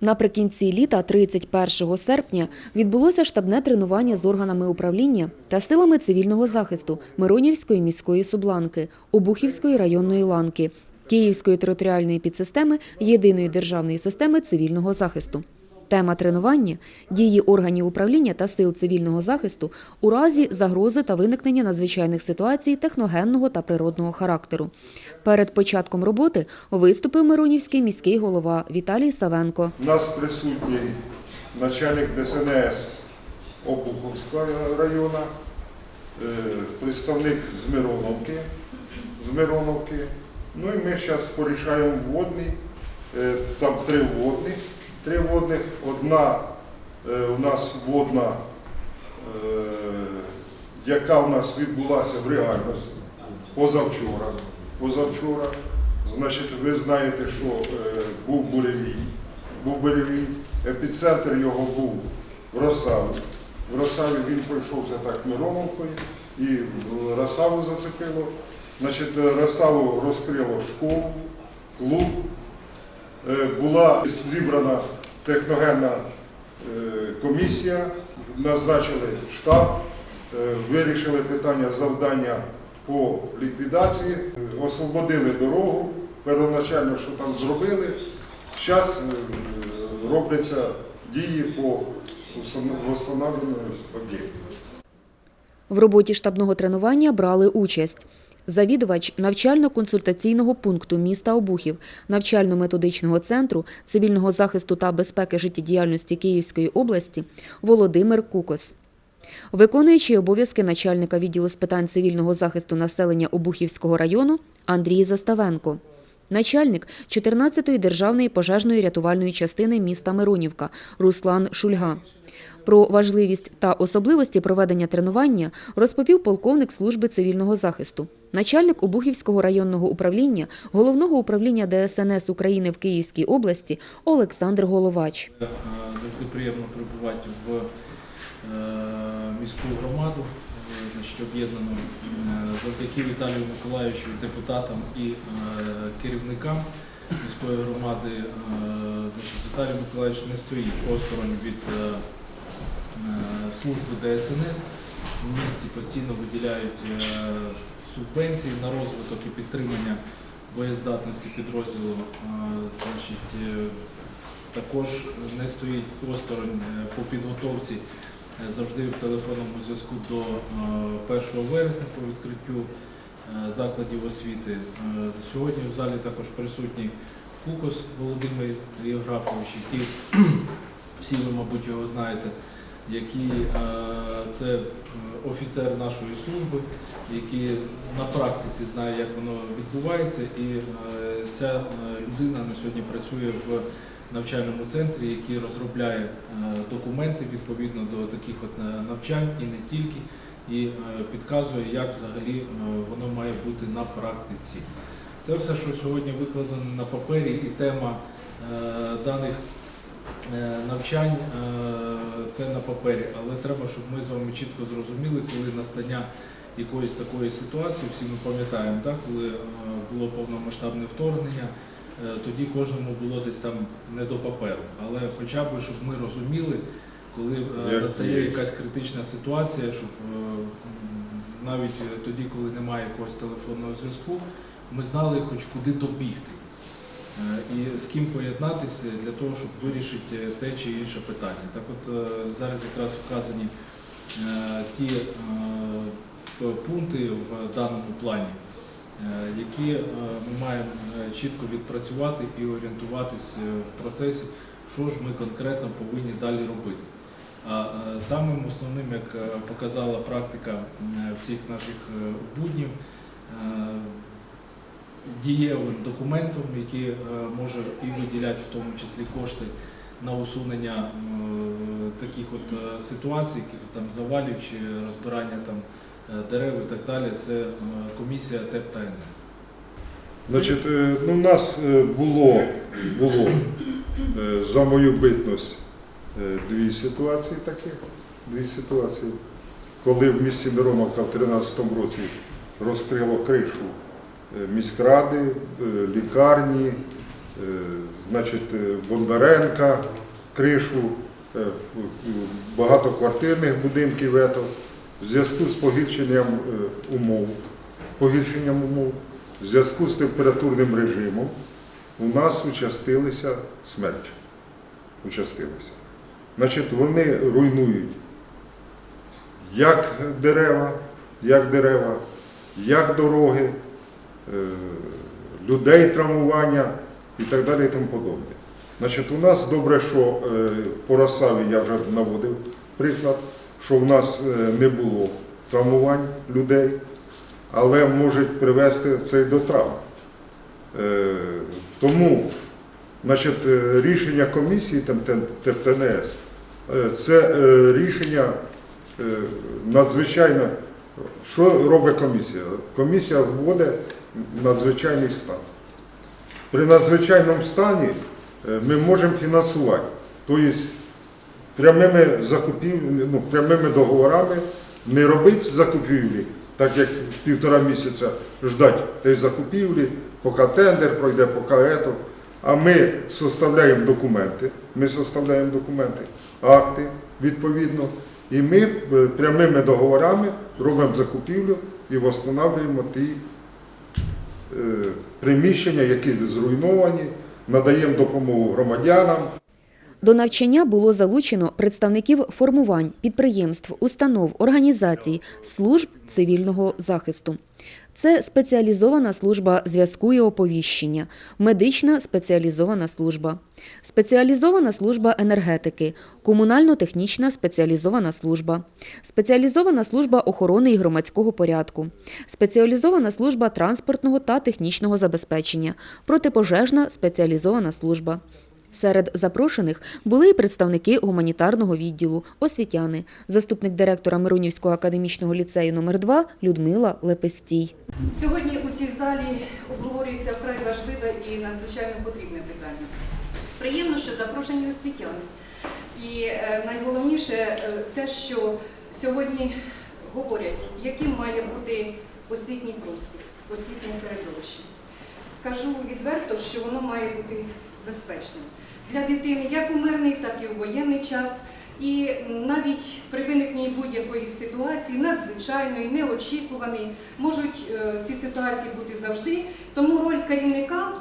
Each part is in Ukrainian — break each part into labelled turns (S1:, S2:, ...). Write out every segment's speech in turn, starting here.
S1: Наприкінці літа, 31 серпня, відбулося штабне тренування з органами управління та силами цивільного захисту Миронівської міської субланки, Обухівської районної ланки, Київської територіальної підсистеми Єдиної державної системи цивільного захисту. Тема тренування – дії органів управління та сил цивільного захисту у разі загрози та виникнення надзвичайних ситуацій техногенного та природного характеру. Перед початком роботи виступив Миронівський міський голова Віталій Савенко.
S2: У нас присутній начальник ДСНС Обуховського району, е, представник з Мироновки, з Мироновки. Ну і ми зараз порішаємо вводний, е, там три вводних. Три водних. Одна е, у нас водна, е, яка у нас відбулася в реальності позавчора. Позавчора. Значить, ви знаєте, що е, був буревій. Був буревій. Епіцентр його був в Росаві. В Росаві він пройшовся так Мироновкою і Росаву зацепило. Значить, Росаву розкрило школу, клуб. Е, Була зібрана техногенна е, комісія, назначили штаб, е, вирішили питання завдання по ліквідації, освободили дорогу, первоначально, що там зробили. Зараз робляться дії по встановленню об'єктів.
S1: В роботі штабного тренування брали участь завідувач навчально-консультаційного пункту міста Обухів, навчально-методичного центру цивільного захисту та безпеки життєдіяльності Київської області Володимир Кукос. Виконуючий обов'язки начальника відділу з питань цивільного захисту населення Обухівського району Андрій Заставенко. Начальник 14-ї державної пожежної рятувальної частини міста Миронівка Руслан Шульга. Про важливість та особливості проведення тренування розповів полковник служби цивільного захисту, начальник Обухівського районного управління Головного управління ДСНС України в Київській області Олександр Головач.
S3: Е, Завжди приємно прибувати в е, міську громаду, об'єднану е, завдяки Віталію Миколаївичу, депутатам і керівникам міської громади. Віталій Миколаївич не стоїть осторонь від служби ДСНС. В місті постійно виділяють е, субвенції на розвиток і підтримання боєздатності підрозділу. Е, е, також не стоїть осторонь е, по підготовці е, завжди в телефонному зв'язку до е, 1 вересня по відкриттю е, закладів освіти. Е, Сьогодні в залі також присутній Кукос Володимир Євграфович, який всі ви, мабуть, його знаєте, який е, це е, офіцер нашої служби, який на практиці знає, як воно відбувається, і е, ця людина на сьогодні працює в навчальному центрі, який розробляє документи відповідно до таких от навчань і не тільки, і підказує, як взагалі воно має бути на практиці. Це все, що сьогодні викладено на папері, і тема даних навчань е, це на папері, але треба, щоб ми з вами чітко зрозуміли, коли настання якоїсь такої ситуації, всі ми пам'ятаємо, так, коли е, було повномасштабне вторгнення, е, тоді кожному було десь там не до паперу. Але хоча б, щоб ми розуміли, коли е, настає якась критична ситуація, щоб е, навіть е, тоді, коли немає якогось телефонного зв'язку, ми знали хоч куди добігти. Е, І з ким поєднатися для того, щоб вирішити те чи інше питання. Так от е, зараз якраз вказані е, ті пункти в даному плані, які ми маємо чітко відпрацювати і орієнтуватись е, в процесі, що ж ми конкретно повинні далі робити. А самим основним, як показала практика всіх наших буднів, дієвим документом, який е, може і виділяти в тому числі кошти на усунення е, таких от е, ситуацій, там завалів чи розбирання там дерев і так далі. Це комісія ТЕП та НС.
S2: Значить, ну, у нас було, було за мою битність дві ситуації таких. Дві ситуації. Коли в місті Мироновка в 2013 році розкрило кришу міськради, е, лікарні, значить, е, Бондаренка, кришу, е, багатоквартирних будинків. ето, В зв'язку з погіршенням е, умов, погіршенням умов, в зв'язку з температурним режимом у нас участилися смерчі. Участилися. Значить, вони руйнують як дерева, як дерева, як дороги, е, людей травмування і так далі і тому подобне. Значить, у нас добре, що е, по Росаві я вже наводив приклад, що в нас е, не було травмувань людей, але можуть привести це до травм. Е, Тому значить, е, рішення комісії ТНС е, це е, рішення е, надзвичайно. Що робить комісія? Комісія вводить надзвичайний стан. При надзвичайному стані е, ми можемо фінансувати. Тобто прямими закупівлями, ну, прямими договорами не робити закупівлі, так як півтора місяця ждати тієї закупівлі, поки тендер пройде, поки ето. А ми составляємо документи, ми составляємо документи, акти відповідно, і ми е, прямими договорами робимо закупівлю і встановлюємо ті приміщення, які зруйновані, надаємо допомогу громадянам.
S1: До навчання було залучено представників формувань, підприємств, установ, організацій, служб цивільного захисту. Це спеціалізована служба зв'язку і оповіщення, медична спеціалізована служба, спеціалізована служба енергетики, комунально-технічна спеціалізована служба, спеціалізована служба охорони і громадського порядку, спеціалізована служба транспортного та технічного забезпечення, протипожежна спеціалізована служба. Серед запрошених були і представники гуманітарного відділу, освітяни, заступник директора Миронівського академічного ліцею номер 2 Людмила Лепестій.
S4: Сьогодні у цій залі обговорюється вкрай важливе і надзвичайно потрібне питання. Приємно, що запрошені освітяни. І е, найголовніше е, те, що сьогодні говорять, яким має бути освітній простір, освітнє середовище. Скажу відверто, що воно має бути безпечним для дитини як у мирний, так і у воєнний час. І навіть при виникненні будь-якої ситуації, надзвичайної, неочікуваної, можуть е, ці ситуації бути завжди. Тому роль керівника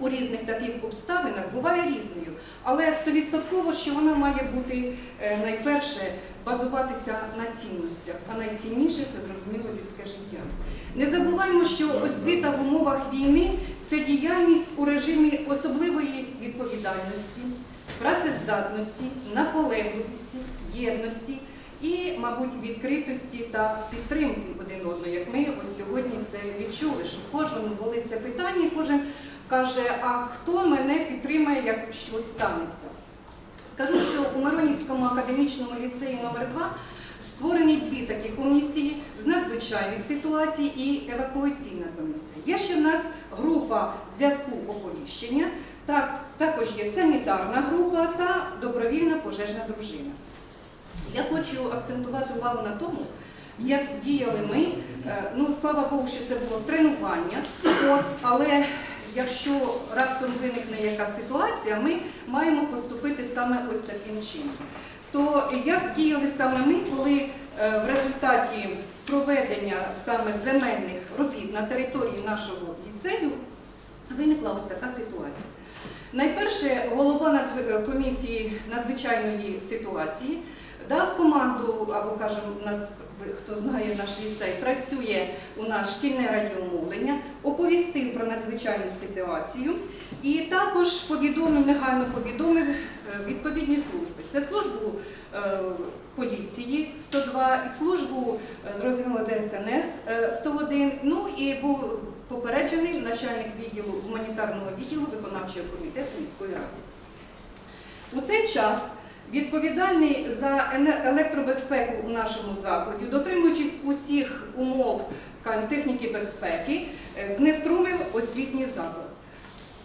S4: у різних таких обставинах буває різною. Але стовідсотково, що вона має бути е, найперше базуватися на цінностях, а найцінніше це зрозуміло людське життя. Не забуваймо, що освіта в умовах війни це діяльність у режимі особливої відповідальності, працездатності, наполегливості, єдності і, мабуть, відкритості та підтримки один одного, як ми ось сьогодні це відчули, що кожен болить це питання, кожен каже, а хто мене підтримає, як щось станеться. Скажу, що у Миронівському академічному ліцеї номер 2 створені дві такі комісії з надзвичайних ситуацій і евакуаційна комісія. Є ще в нас група зв'язку оповіщення, так, також є санітарна група та добровільна пожежна дружина. Я хочу акцентувати увагу на тому, як діяли ми. Е, Ну, слава Богу, що це було тренування, от, але якщо раптом виникне яка ситуація, ми маємо поступити саме ось таким чином. То як діяли саме ми, коли е, в результаті проведення саме земельних робіт на території нашого ліцею виникла ось така ситуація. Найперше, голова е, комісії надзвичайної ситуації дав команду, або кажемо, нас хто знає наш ліцей, працює у нас шкільне радіомовлення, оповістив про надзвичайну ситуацію і також повідомив, негайно повідомив е, відповідні служби. Це службу е, поліції 102 і службу зрозуміло ДСНС е, 101. Ну і був попереджений начальник відділу гуманітарного відділу виконавчого комітету міської ради. У цей час відповідальний за електробезпеку у нашому закладі, дотримуючись усіх умов техніки безпеки, е, знеструмив освітній заклад.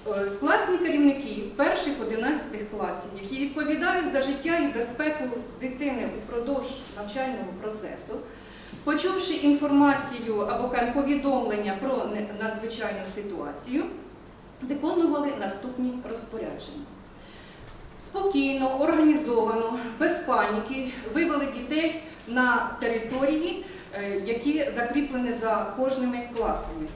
S4: Е, Класні керівники перших 11 класів, які відповідають за життя і безпеку дитини упродовж навчального процесу, почувши інформацію або повідомлення про надзвичайну ситуацію, виконували наступні розпорядження. Спокійно, організовано, без паніки вивели дітей на території, е, які закріплені за кожними класами.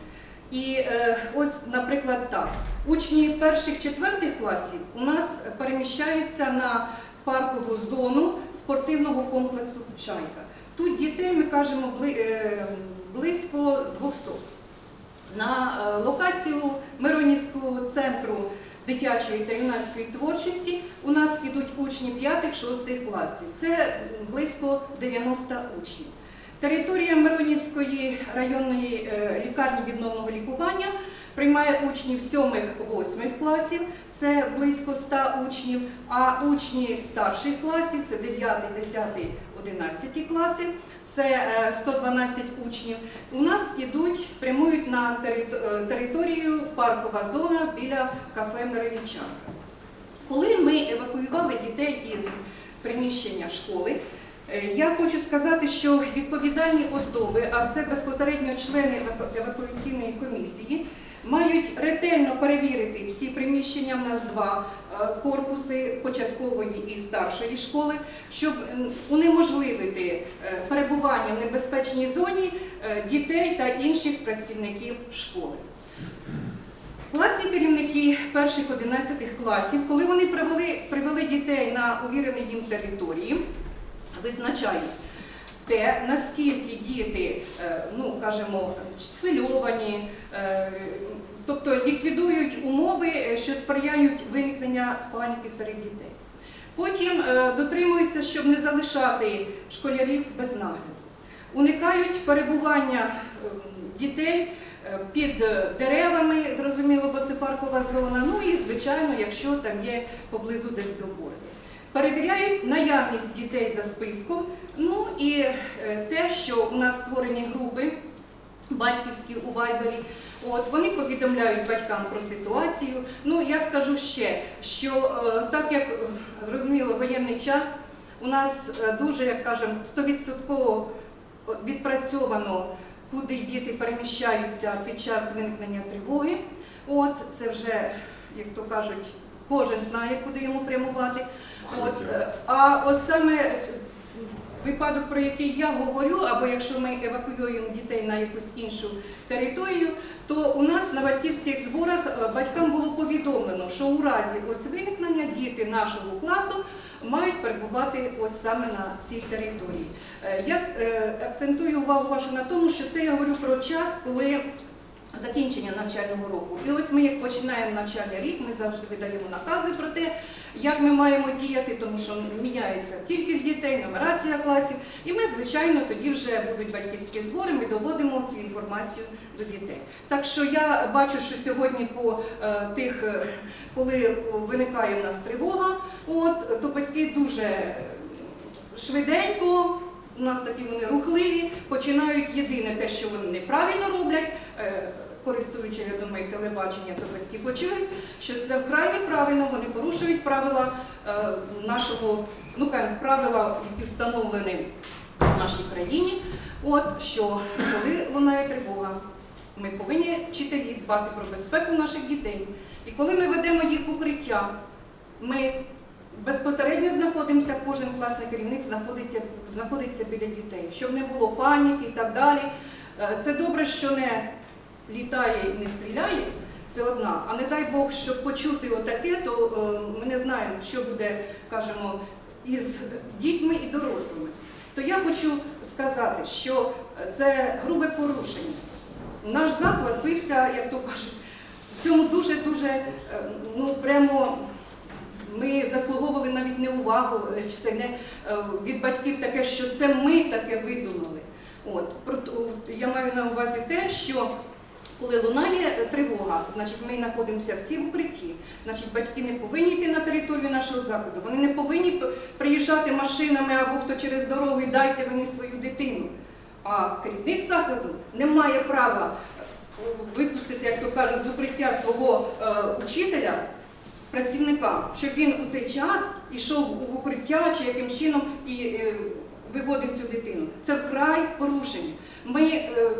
S4: І е, ось, наприклад, так, учні перших-четвертих класів у нас переміщаються на паркову зону спортивного комплексу Чайка. Тут дітей ми кажемо е, близько 200. На локацію Миронівського центру дитячої та юнацької творчості у нас ідуть учні 5-6 класів. Це близько 90 учнів. Територія Миронівської районної е, лікарні відновного лікування приймає учнів 7-8 класів, це близько 100 учнів, а учні старших класів це 9, 10, 11 класи, це е, 112 учнів. У нас ідуть, прямують на е, територію паркова зона біля кафе Миронівчанка. Коли ми евакуювали дітей із приміщення школи, е, я хочу сказати, що відповідальні особи, а це безпосередньо члени еваку- евакуаційної комісії, мають ретельно перевірити всі приміщення. В нас два е, корпуси початкової і старшої школи, щоб унеможливити е, перебування в небезпечній зоні е, дітей та інших працівників школи. Класні керівники перших 11 класів, коли вони привели, привели дітей на увірені їм території, визначають те, наскільки діти, е, ну кажемо, схвильовані, е, тобто ліквідують умови, е, що сприяють виникнення паніки серед дітей. Потім дотримуються, щоб не залишати школярів без нагляду. Уникають перебування дітей під деревами, зрозуміло, бо це паркова зона. Ну і, звичайно, якщо там є поблизу десь білборди. Перевіряють наявність дітей за списком. Ну і е, те, що у нас створені групи батьківські у Вайбері. От вони повідомляють батькам про ситуацію. Ну я скажу ще, що е, так як е, зрозуміло воєнний час, у нас дуже, як кажемо, 100% відпрацьовано, куди діти переміщаються під час виникнення тривоги. От це вже, як то кажуть, кожен знає, куди йому прямувати. От, а ось саме випадок, про який я говорю, або якщо ми евакуюємо дітей на якусь іншу територію, то у нас на батьківських зборах е, батькам було повідомлено, що у разі ось виникнення діти нашого класу мають перебувати ось саме на цій території. Е, Я е, акцентую увагу вашу на тому, що це я говорю про час, коли закінчення навчального року. І ось ми, як починаємо навчальний рік, ми завжди видаємо накази про те, як ми маємо діяти, тому що міняється кількість дітей, нумерація класів. І ми, звичайно, тоді вже будуть батьківські збори, ми доводимо цю інформацію до дітей. Так що я бачу, що сьогодні по е, тих, е, коли виникає в нас тривога, от, то батьки дуже швиденько. У нас такі вони рухливі, починають єдине те, що вони неправильно роблять, е, користуючи, я думаю, телебачення, то батьки почують, що це вкрай неправильно, вони порушують правила е, нашого, ну правила, які встановлені в нашій країні. От що коли лунає тривога, ми повинні вчителі дбати про безпеку наших дітей. І коли ми ведемо їх в укриття, ми безпосередньо знаходимося, кожен класний керівник знаходиться, знаходиться біля дітей, щоб не було паніки і так далі. Е, Це добре, що не літає і не стріляє, це одна. А не дай Бог, щоб почути отаке, то е, ми не знаємо, що буде, кажемо, із дітьми і дорослими. То я хочу сказати, що це грубе порушення. Наш заклад бився, як то кажуть, в цьому дуже-дуже, е, ну прямо ми заслуговували навіть не увагу, е, чи це не е, від батьків таке, що це ми таке видумали. От я маю на увазі те, що коли лунає тривога, значить ми знаходимося всі в укритті. Значить, батьки не повинні йти на територію нашого закладу. Вони не повинні приїжджати машинами або хто через дорогу і дайте мені свою дитину. А керівник закладу не має права е, випустити, як то кажуть, з укриття свого е, учителя працівника, щоб він у цей час ішов у укриття чи яким чином і е, виводив цю дитину. Це вкрай порушення. Ми, е,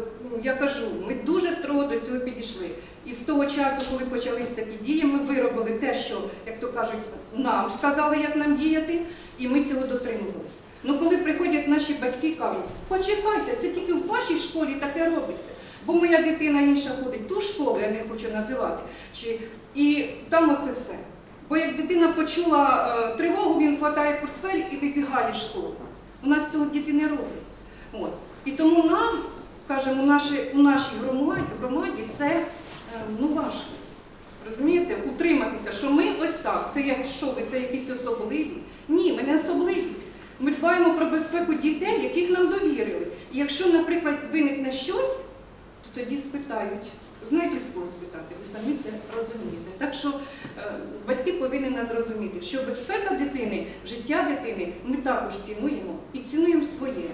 S4: я кажу, ми дуже строго до цього підійшли. І з того часу, коли почались такі дії, ми виробили те, що, як то кажуть, нам сказали, як нам діяти, і ми цього дотримувалися. Ну коли приходять наші батьки кажуть, почекайте, це тільки в вашій школі таке робиться. Бо моя дитина інша ходить ту школу, я не хочу називати, чи, і там оце все. Бо як дитина почула е, тривогу, він хватає портфель і вибігає з школи. У нас цього діти не роблять. От. І тому нам, кажемо, у нашій, у нашій громаді, громаді це е, ну, важко. Розумієте, утриматися, що ми ось так, це як що ви, це якісь особливі. Ні, ми не особливі. Ми дбаємо про безпеку дітей, яких нам довірили. І якщо, наприклад, виникне щось, тоді спитають. Знаєте, з кого спитати? Ви самі це розумієте. Так що е, батьки повинні нас зрозуміти, що безпека дитини, життя дитини ми також цінуємо і цінуємо своє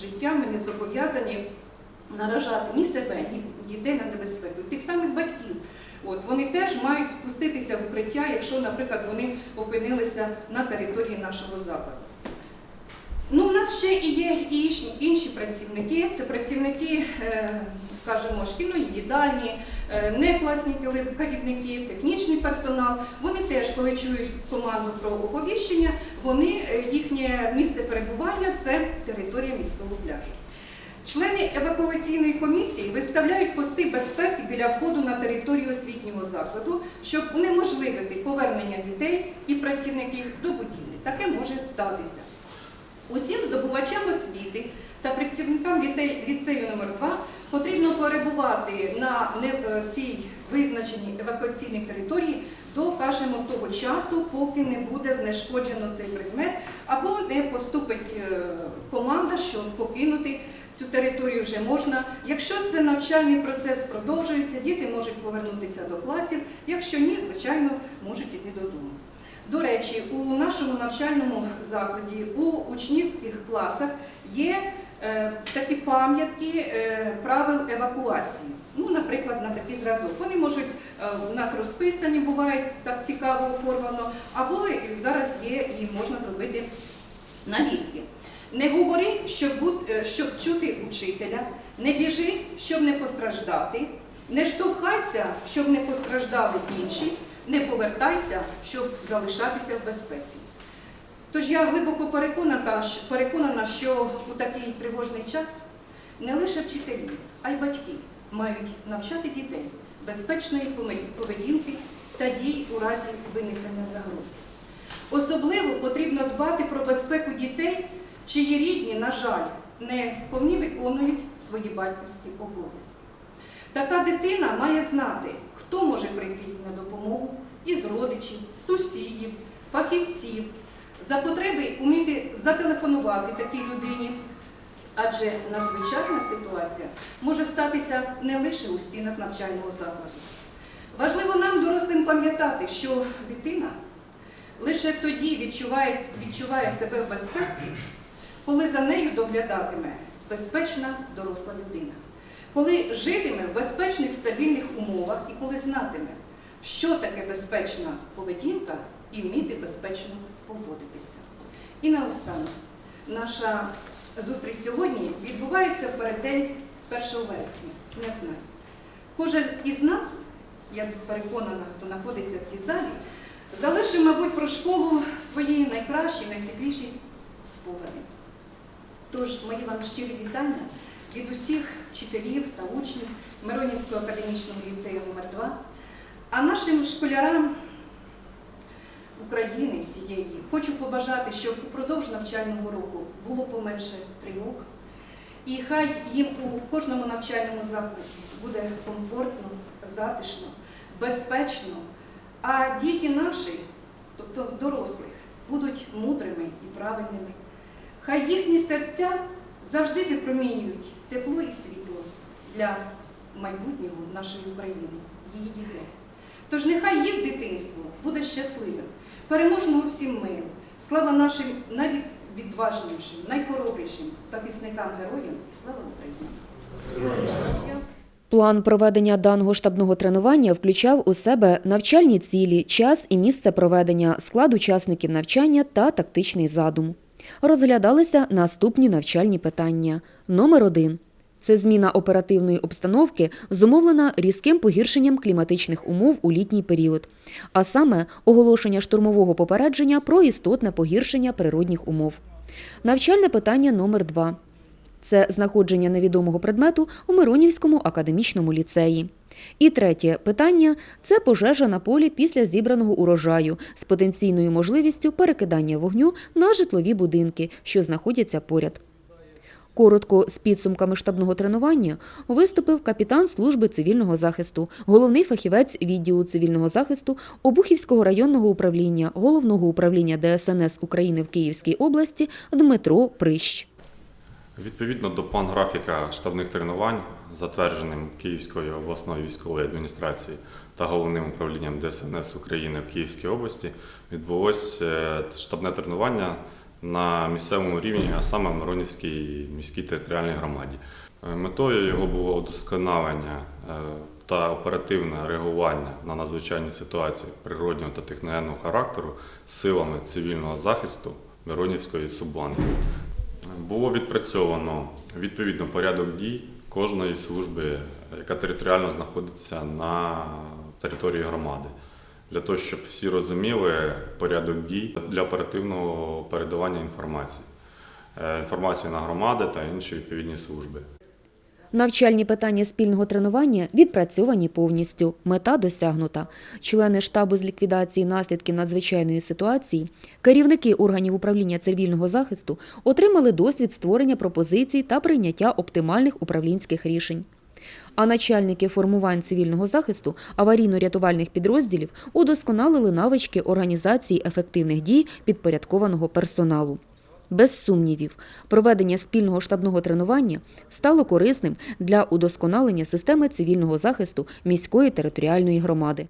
S4: життя. Ми не зобов'язані наражати ні себе, ні дітей на небезпеку. Тих самих батьків. От, вони теж мають спуститися в укриття, якщо, наприклад, вони опинилися на території нашого закладу. Ну, у нас ще і є і інші- працівники. Це працівники, е, кажемо, шкільної їдальні, е, не класні керівників, технічний персонал. Вони теж, коли чують команду про оповіщення, вони е, їхнє місце перебування це територія міського пляжу. Члени евакуаційної комісії виставляють пости безпеки біля входу на територію освітнього закладу, щоб унеможливити повернення дітей і працівників до будівлі. Таке може статися. Усім здобувачам освіти та працівникам ліцею номер 2 потрібно перебувати на е, цій визначеній евакуаційній території до, кажемо, того часу, поки не буде знешкоджено цей предмет, або не поступить е, команда, що покинути цю територію вже можна. Якщо це навчальний процес продовжується, діти можуть повернутися до класів. Якщо ні, звичайно, можуть іти додому. До речі, у нашому навчальному закладі, у учнівських класах є такі пам'ятки е, правил евакуації. Ну, наприклад, на такий зразок. Вони можуть е, у нас розписані, бувають так цікаво оформлено, або зараз є і можна зробити наліпки. Не говори, щоб, е, щоб чути учителя, не біжи, щоб не постраждати, не штовхайся, щоб не постраждали інші, не повертайся, щоб залишатися в безпеці. Тож я глибоко переконана, переконана, що у такий тривожний час не лише вчителі, а й батьки мають навчати дітей безпечної поведінки та дій у разі виникнення загрози. Особливо потрібно дбати про безпеку дітей, чиї рідні, на жаль, не повні виконують свої батьківські обов'язки. Така дитина має знати, хто може прийти їй на допомогу із родичів, сусідів, фахівців, за потреби вміти зателефонувати такій людині, адже надзвичайна ситуація може статися не лише у стінах навчального закладу. Важливо нам, дорослим, пам'ятати, що дитина лише тоді відчуває, відчуває себе в безпеці, коли за нею доглядатиме безпечна доросла людина, коли житиме в безпечних стабільних умовах і коли знатиме, що таке безпечна поведінка і вміти безпечно поводитися. І наостанок, наша зустріч сьогодні відбувається в переддень 1 вересня. Не знаю. Кожен із нас, я переконана, хто знаходиться в цій залі, залишив, мабуть, про школу свої найкращі, найсвітліші спогади. Тож, мої вам щирі вітання від усіх вчителів та учнів Миронівського академічного ліцею номер 2 а нашим школярам України всієї хочу побажати, щоб упродовж навчального року було поменше тривог, і хай їм у кожному навчальному закладі буде комфортно, затишно, безпечно, а діти наші, тобто дорослих, будуть мудрими і правильними. Хай їхні серця завжди випромінюють тепло і світло для майбутнього нашої України, її дітей. Тож нехай їх дитинство буде щасливим, переможного всім миру. Слава нашим найвідважнішим, найхоробрішим захисникам героям і слава Україні!
S1: План проведення даного штабного тренування включав у себе навчальні цілі, час і місце проведення, склад учасників навчання та тактичний задум. Розглядалися наступні навчальні питання. Номер один Це зміна оперативної обстановки, зумовлена різким погіршенням кліматичних умов у літній період, а саме оголошення штурмового попередження про істотне погіршення природних умов. Навчальне питання номер 2 це знаходження невідомого предмету у Миронівському академічному ліцеї. І третє питання це пожежа на полі після зібраного урожаю з потенційною можливістю перекидання вогню на житлові будинки, що знаходяться поряд. Коротко з підсумками штабного тренування виступив капітан служби цивільного захисту, головний фахівець відділу цивільного захисту Обухівського районного управління Головного управління ДСНС України в Київській області Дмитро Прищ.
S5: Відповідно до план графіка штабних тренувань, затвердженим Київською обласною військовою адміністрацією та головним управлінням ДСНС України в Київській області, відбулося е, штабне тренування на місцевому рівні, а саме в Миронівській міській територіальній громаді. Е, Метою його було удосконалення е, та оперативне реагування на надзвичайні ситуації природнього та техногенного характеру силами цивільного захисту Миронівської субланки. Було відпрацьовано відповідно порядок дій кожної служби, яка територіально знаходиться на території громади, для того, щоб всі розуміли порядок дій для оперативного передавання інформації, Е, інформації на громади та інші відповідні служби.
S1: Навчальні питання спільного тренування відпрацьовані повністю. Мета досягнута. Члени штабу з ліквідації наслідків надзвичайної ситуації, керівники органів управління цивільного захисту отримали досвід створення пропозицій та прийняття оптимальних управлінських рішень. А начальники формувань цивільного захисту аварійно-рятувальних підрозділів удосконалили навички організації ефективних дій підпорядкованого персоналу. Без сумнівів, проведення спільного штабного тренування стало корисним для удосконалення системи цивільного захисту міської територіальної громади.